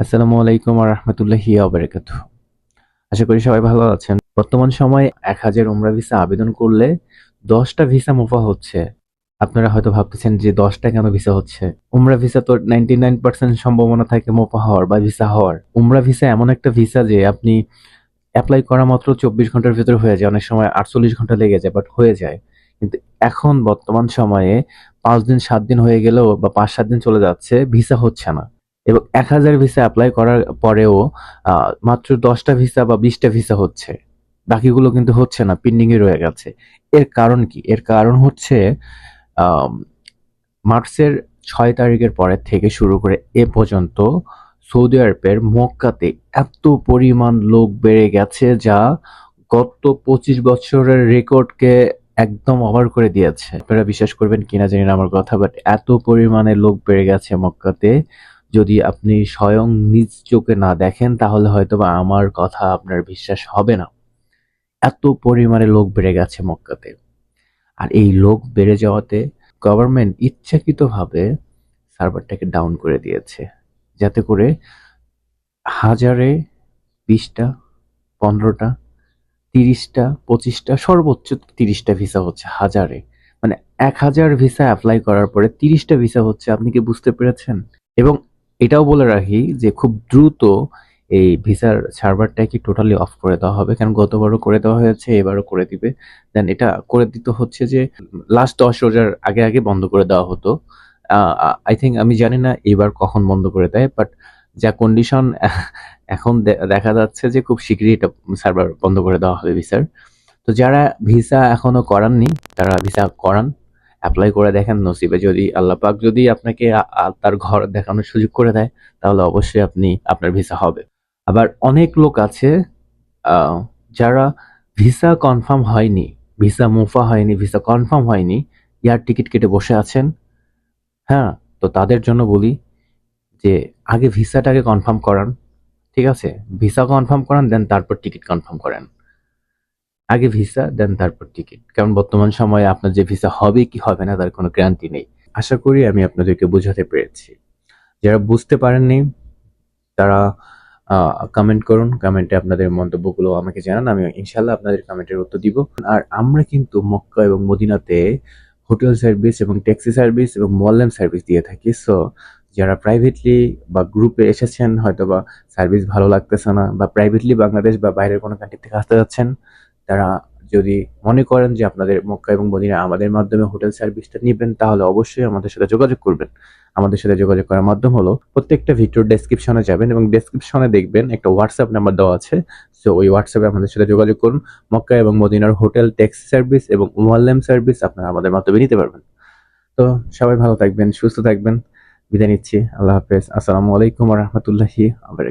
আসসালামু আলাইকুম রহমতুল্লাহি আবরাকাত আশা করি সবাই ভালো আছেন। বর্তমান সময়ে এক হাজার উমরা ভিসা আবেদন করলে দশটা ভিসা মুফা হচ্ছে। আপনারা হয়তো ভাবতেছেন যে দশটা কেন ভিসা হচ্ছে? উমরা ভিসা তো নাইনটি নাইন পার্সেন্ট সম্ভাবনা থাকে মোপা হওয়ার বা ভিসা হওয়ার। উমরা ভিসা এমন একটা ভিসা যে আপনি অ্যাপ্লাই করা মাত্র চব্বিশ ঘণ্টার ভিতরে হয়ে যায়। অনেক সময় আটচল্লিশ ঘণ্টা লেগে যায় বাট হয়ে যায়। কিন্তু এখন বর্তমান সময়ে পাঁচ দিন, সাত দিন হয়ে গেলেও বা পাঁচ, সাত দিন চলে যাচ্ছে ভিসা হচ্ছে না। এবং এক হাজার ভিসা অ্যাপ্লাই করার পরেও মাত্র দশটা ভিসা বা বিশটা ভিসা হচ্ছে। বাকিগুলো কিন্তু হচ্ছে না পেন্ডিং এ রয়ে গেছে। এর কারণ কি? এর কারণ হচ্ছে মার্চের ছয় তারিখের পরের থেকে শুরু করে এ পর্যন্ত সৌদি আরবের মক্কাতে এত পরিমাণ লোক বেড়ে গেছে যা গত পঁচিশ বছরের রেকর্ডকে একদম ওভার করে দিয়েছে। আপনারা বিশ্বাস করবেন কিনা জানি আমার কথা বাট এত পরিমাণে লোক বেড়ে গেছে মক্কাতে। যদি আপনি স্বয়ং নিজ চোখে না দেখেন, তাহলে হয়তো বা আমার কথা আপনার বিশ্বাস হবে না। এত পরিমাণে লোক বেড়ে গেছে মক্কাতে। আর এই লোক বেড়ে যাওয়াতে গভর্নমেন্ট ইচ্ছাকৃতভাবে সার্ভারটাকে ডাউন করে দিয়েছে। যাতে করে হাজারে বিশটা, পনেরোটা তিরিশটা, পঁচিশটা, সর্বোচ্চ তিরিশটা ভিসা হচ্ছে হাজারে। মানে এক হাজার ভিসা অ্যাপ্লাই করার পরে তিরিশটা ভিসা হচ্ছে, আপনি কি বুঝতে পেরেছেন? এবং এটাও বলে রাখি যে খুব দ্রুত এই ভিসার সার্ভারটা কি টোটালি অফ করে দেওয়া হবে। কারণ গতবারও করে দেওয়া হয়েছে, এবারও করে দিবে। দেন এটা করে দিতে হচ্ছে যে লাস্ট দশ রোজার আগে আগে বন্ধ করে দেওয়া হতো। আই থিঙ্ক আমি জানি না এবার কখন বন্ধ করে দেয় বাট যা কন্ডিশন এখন দেখা যাচ্ছে যে খুব শীঘ্রই এটা সার্ভার বন্ধ করে দেওয়া হবে ভিসার তো যারা ভিসা এখনও করাননি, তারা ভিসা করান অ্যাপ্লাই করে দেখেন, নসিবে যদি আল্লাহ পাক যদি আপনাকে তার ঘর দেখানোর সুযোগ করে দেয়, তাহলে অবশ্যই আপনি আপনার ভিসা হবে। আবার অনেক লোক আছে যারা ভিসা কনফার্ম হয়নি ভিসা মুফা হয়নি ভিসা কনফার্ম হয়নি এয়ার টিকিট কেটে বসে আছেন। হ্যাঁ তো তাদের জন্য বলি যে আগে ভিসাটাকে কনফার্ম করান, ঠিক আছে? ভিসা কনফার্ম করান দেন তারপর টিকিট কনফার্ম করেন। আগে ভিসা দেন তারপর টিকিট কারণ বর্তমান সময়ে আপনার যে ভিসা হবে কি হবে না, তার কোনো গ্যারান্টি নেই। আশা করি আমি আপনাদেরকে বোঝাতে পেরেছি। যারা বুঝতে পারেননি, তারা কমেন্ট করুন। কমেন্টে আপনাদের মন্তব্যগুলো আমাকে জানান, আমি ইনশাল্লাহ আপনাদের কমেন্টের উত্তর দিব। আর আমরা কিন্তু মক্কা এবং মদিনাতে হোটেল সার্ভিস এবং ট্যাক্সি সার্ভিস এবং মললেম সার্ভিস দিয়ে থাকি সো যারা প্রাইভেটলি বা গ্রুপে এসেছেন হয়তো বা সার্ভিস ভালো লাগতেছে না বা প্রাইভেটলি বাংলাদেশ বা বাইরের কোনো কান্ট্রি থেকে আসতে যাচ্ছেন, তারা যদি মনে করেন যে আপনাদের মক্কা এবং মদিনা আমাদের মাধ্যমে হোটেল সার্ভিসটা নেবেন, তাহলে অবশ্যই আমাদের সাথে যোগাযোগ করবেন। আমাদের সাথে যোগাযোগ করার মাধ্যম হলো, প্রত্যেকটা ভিডিওর ডেসক্রিপশনে যাবেন এবং ডেসক্রিপশনে দেখবেন একটা হোয়াটসঅ্যাপ নাম্বার দেওয়া আছে। সো ওই হোয়াটসঅ্যাপে আমাদের সাথে যোগাযোগ করুন। মক্কা এবং মদিনার হোটেল ট্যাক্সি সার্ভিস এবং মোয়াল্লেম সার্ভিস আপনারা আমাদের মাধ্যমে নিতে পারবেন। তো সবাই ভালো থাকবেন, সুস্থ থাকবেন। বিদায় নিচ্ছি আল্লাহ হাফেজ। আসসালামু আলাইকুম রহমতুল্লাহি আবার